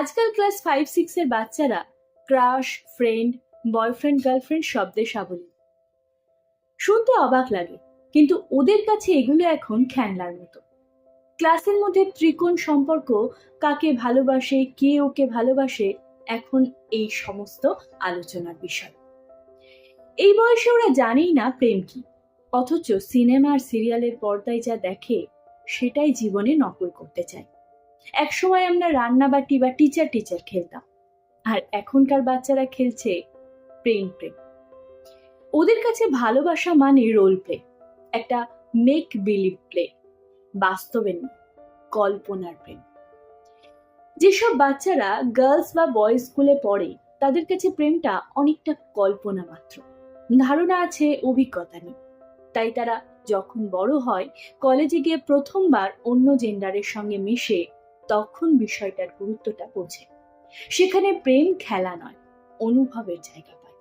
আজকাল class five সিক্সের বাচ্চারা ক্রাশ ফ্রেন্ড বয়ফ্রেন্ড গার্লফ্রেন্ড শব্দে সাবলীল। শুনতে অবাক লাগে, কিন্তু ওদের কাছে এগুলো এখন খেলনার মতো। ক্লাসের মধ্যে ত্রিকোণ সম্পর্ক কাকে ভালোবাসে, কে ওকে ভালোবাসে, এখন এই সমস্ত আলোচনার বিষয়। এই বয়সে ওরা জানেই না প্রেম কি, অথচ সিনেমা আর সিরিয়ালের পর্দায় যা দেখে সেটাই জীবনে নকল করতে চায়। একসময় আমরা রান্নাবাটি বা টিচার টিচার খেলতাম। আর এখনকার বাচ্চারা খেলছে প্রেম প্রেম। ওদের কাছে ভালোবাসা মানে রোল প্লে একটা মেক বিলিভ প্লে বাস্তবের কল্পনার প্রেম। যেসব বাচ্চারা গার্লস বা বয়েজ স্কুলে পড়ে, তাদের কাছে প্রেমটা অনেকটা কল্পনা মাত্র। ধারণা আছে অভিজ্ঞতা নেই তাই তারা যখন বড় হয় কলেজে গিয়ে প্রথমবার অন্য জেন্ডারের সঙ্গে মিশে তখন বিষয়টার গুরুত্বটা বোঝে। সেখানে প্রেম খেলা নয়, অনুভবের জায়গা পায়।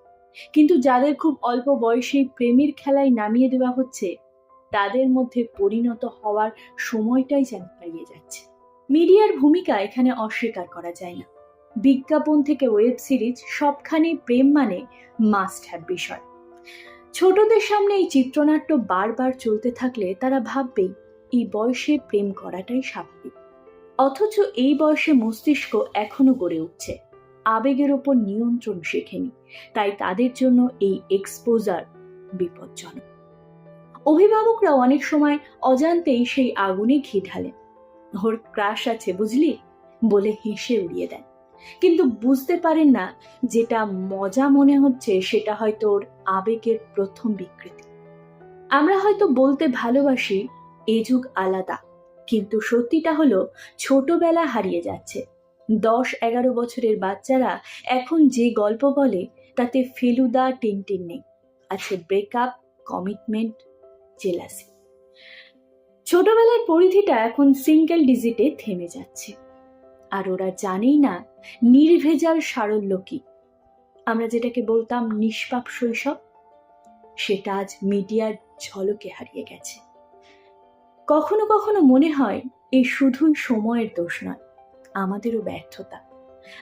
কিন্তু যাদের খুব অল্প বয়সেই প্রেমের খেলায় নামিয়ে দেওয়া হচ্ছে, তাদের মধ্যে পরিণত হওয়ার সময়টাই যেন হারিয়ে যাচ্ছে। মিডিয়ার ভূমিকা এখানে অস্বীকার করা যায় না। বিজ্ঞাপন থেকে ওয়েব সিরিজ সবখানে প্রেম মানে মাস্ট হ্যাভ বিষয়। ছোটদের সামনে এই চিত্রনাট্য বারবার চলতে থাকলে তারা ভাববে এই বয়সে প্রেম করাটাই স্বাভাবিক। অথচ এই বয়সে মস্তিষ্ক এখনও গড়ে উঠছে। আবেগের ওপর নিয়ন্ত্রণ শেখেনি, তাই তাদের জন্য এই এক্সপোজার বিপজ্জনক। অভিভাবকরা অনেক সময় অজান্তেই সেই আগুনে ঘি ঢালেন ওর ক্রাশ আছে, বুঝলি? বলে হেসে উড়িয়ে দেন। কিন্তু বুঝতে পারেন না, যেটা মজা মনে হচ্ছে সেটা হয়তো ওর আবেগের প্রথম বিকৃতি। আমরা হয়তো বলতে ভালোবাসি, এ যুগ আলাদা। কিন্তু সত্যিটা হলো, ছোটবেলা হারিয়ে যাচ্ছে। দশ এগারো বছরের বাচ্চারা এখন যে গল্প বলে, তাতে ফেলুদা টিনটিন নেই আছে ব্রেকআপ কমিটমেন্ট জেলাসি ছোটবেলার পরিধিটা এখন সিঙ্গেল ডিজিটে থেমে যাচ্ছে। আর ওরা জানেই না, নির্ভেজাল সারল্য কি। আমরা যেটাকে বলতাম নিষ্পাপ শৈশব, সেটা আজ মিডিয়ার ঝলকে হারিয়ে গেছে। কখনো কখনো মনে হয় এই শুধুই সময়ের দোষ নয়, আমাদেরও ব্যর্থতা।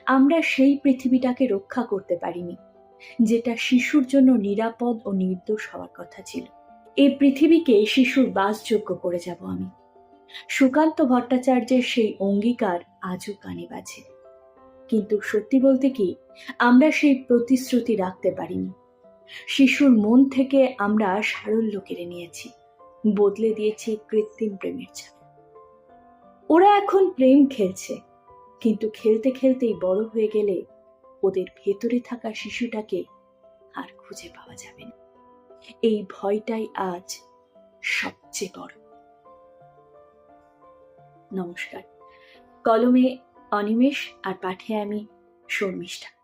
আমরা সেই পৃথিবীটাকে রক্ষা করতে পারিনি, যেটা শিশুর জন্য নিরাপদ ও নির্দোষ হওয়ার কথা ছিল। এই পৃথিবীকে শিশুর বাসযোগ্য করে যাব আমি। সুকান্ত ভট্টাচার্যের সেই অঙ্গীকার আজও কানে বাজে। কিন্তু সত্যি বলতে কি, আমরা সেই প্রতিশ্রুতি রাখতে পারিনি। শিশুর মন থেকে আমরা সারল্য কেড়ে নিয়েছি। বদলে দিয়েছি কৃত্রিম প্রেমের ছাপ। ওরা এখন প্রেম খেলছে, কিন্তু খেলতে খেলতেই বড় হয়ে গেলে ওদের ভেতরে থাকা শিশুটাকে আর খুঁজে পাওয়া যাবে না। এই ভয়টাই আজ সবচেয়ে বড়। নমস্কার। কলমে অনিমেষ আর পাঠে আমি শর্মিষ্ঠা।